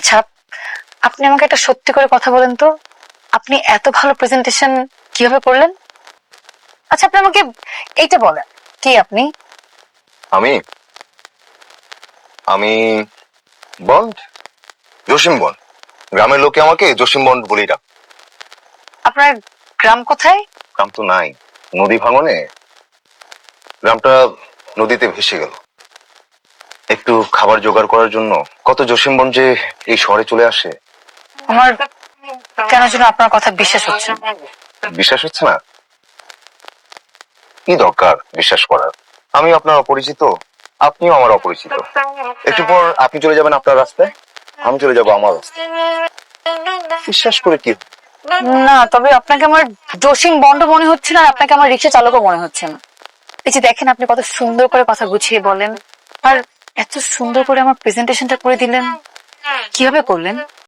আচ্ছা আপনি আমাকে একটা সত্যি করে কথা বলেন তো। আপনি এত ভালো প্রেজেন্টেশন কীভাবে করলেন? আচ্ছা আপনি আমাকে এইটা বলেন কে আপনি? আমি? আমি বন্ড? জসিম বন্ড। গ্রামের লোকে আমাকে জসিম বন্ড বলেই ডাক। আপনার গ্রাম কোথায়? গ্রাম তো নাই নদী ভাঙনে। গ্রামটা নদীতে ভেসে গেল। একটু খাবার জোগাড় করার জন্য। কত জসিম যে এই শহরে চলে আসে। আমার কেন যেন আপনার কথা বিশ্বাস হচ্ছে না। বিশ্বাস হচ্ছে না? কি দরকার বিশ্বাস করার? আমি আপনার অপরিচিত আপনিও আমার অপরিচিত। একটু পর আপনি চলে যাবেন আপনার রাস্তায় আমি চলে যাব আমার রাস্তায়। বিশ্বাস করে কি? না তবে আপনাকে আমার জসিম বন্ড মনে হচ্ছে না আর আপনাকে আমার রিক্সা চালকও মনে হচ্ছে না। এই যে দেখেন আপনি কত সুন্দর করে কথা গুছিয়ে বলেন। আর এত সুন্দর করে আমার প্রেজেন্টেশনটা করে দিলেন। কীভাবে করলেন?